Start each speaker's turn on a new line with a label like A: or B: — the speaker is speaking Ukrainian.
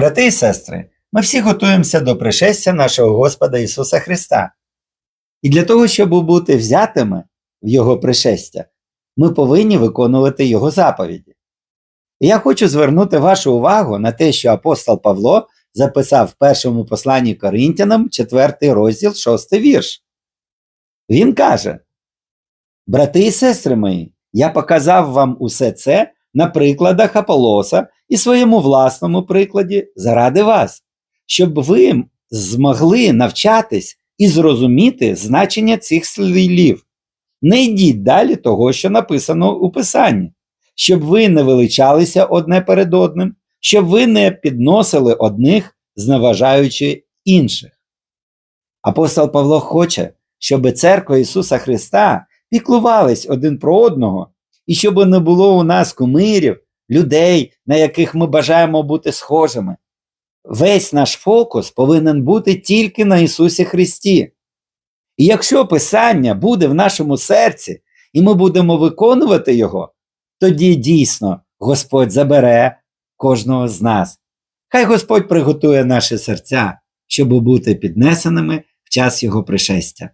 A: Брати і сестри, ми всі готуємося до пришестя нашого Господа Ісуса Христа. І для того, щоб бути взятими в Його пришестя, ми повинні виконувати Його заповіді. І я хочу звернути вашу увагу на те, що апостол Павло записав в першому посланні Коринтянам 4 розділ 6 вірш. Він каже: Брати і сестри мої, я показав вам усе це на прикладах Аполоса і своєму власному прикладі заради вас, щоб ви змогли навчатись і зрозуміти значення цих слів. Не йдіть далі того, що написано у Писанні, щоб ви не величалися одне перед одним, щоб ви не підносили одних, зневажаючи інших. Апостол Павло хоче, щоб церква Ісуса Христа піклувались один про одного, і щоб не було у нас кумирів, людей, на яких ми бажаємо бути схожими. Весь наш фокус повинен бути тільки на Ісусі Христі. І якщо Писання буде в нашому серці, і ми будемо виконувати його, тоді дійсно Господь забере кожного з нас. Хай Господь приготує наші серця, щоб бути піднесеними в час Його пришестя.